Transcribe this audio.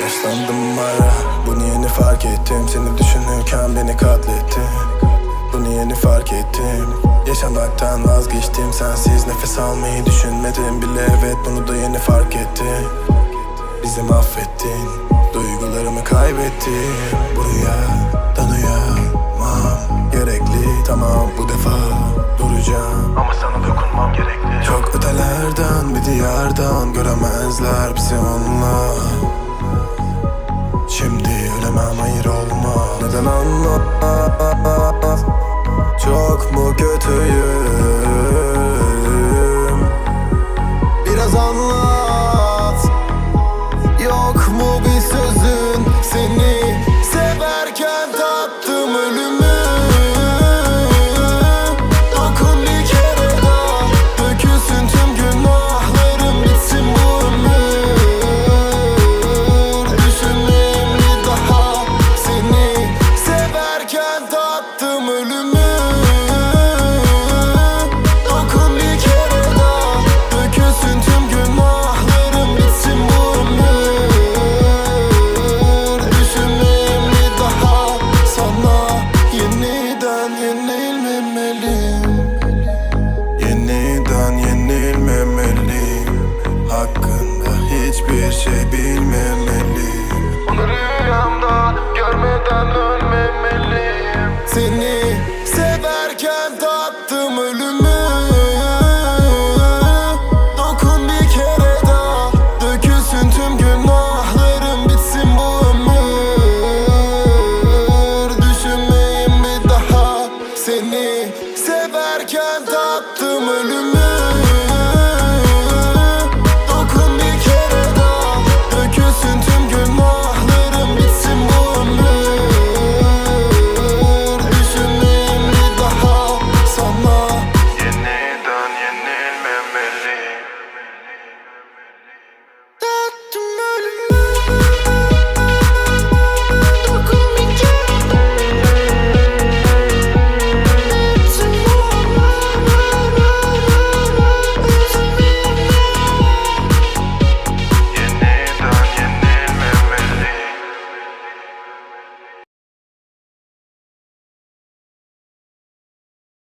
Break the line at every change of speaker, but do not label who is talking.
Yaşlandım ara Bunu yeni fark ettim? Seni düşünürken beni katlettin Bunu yeni fark ettim? Yaşamaktan vazgeçtim Sensiz nefes almayı düşünmedim bile. Evet bunu da yeni fark ettim. Bizi mahvettin Duygularımı kaybettim Buraya da uyanmam Gerekli. Tamam bu defa duracağım. Ama sana dokunmam gerekli. Çok ötelerden bir diyardan Göremezler bizi onunla Sen anla. Çok mu kötüyüm? hiçbir şey bilmemeliyim. Onu rüyamda görmeden ölmemeliyim. Seni